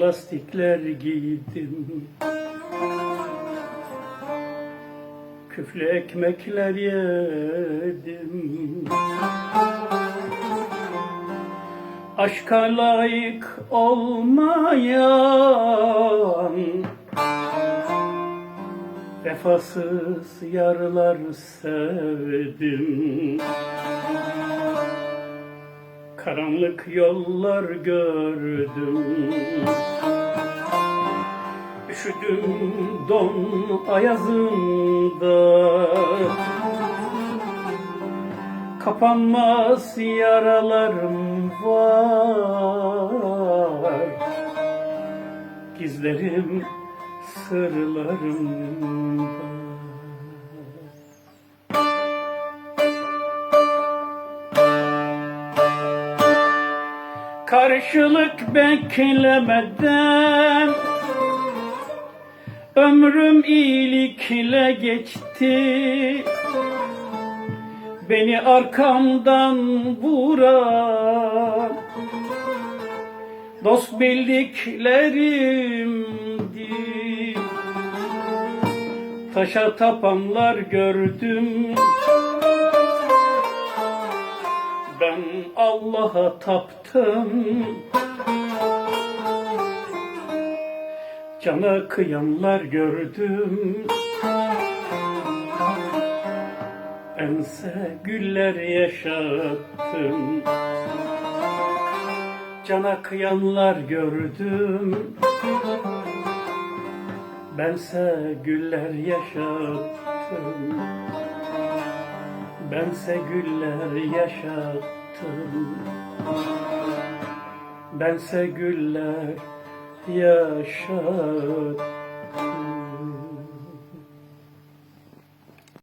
lastikler giydim. Küflü ekmekler yedim. Aşka layık olmayan Vefasız yarlar sevdim Karanlık yollar gördüm. Üşüdüm don ayazında Kapanmaz yaralarım var. Gizlerim sırlarımda Karşılık beklemeden Ömrüm iyilikle geçti. Beni arkamdan vuran Dost bildiklerimdi. Taşa tapanlar gördüm Allah'a taptım. Cana kıyanlar gördüm. Bense güller yaşattım. Cana kıyanlar gördüm. Bense güller yaşattım. Bense güller yaşattım baktım Bense güller yaşattım.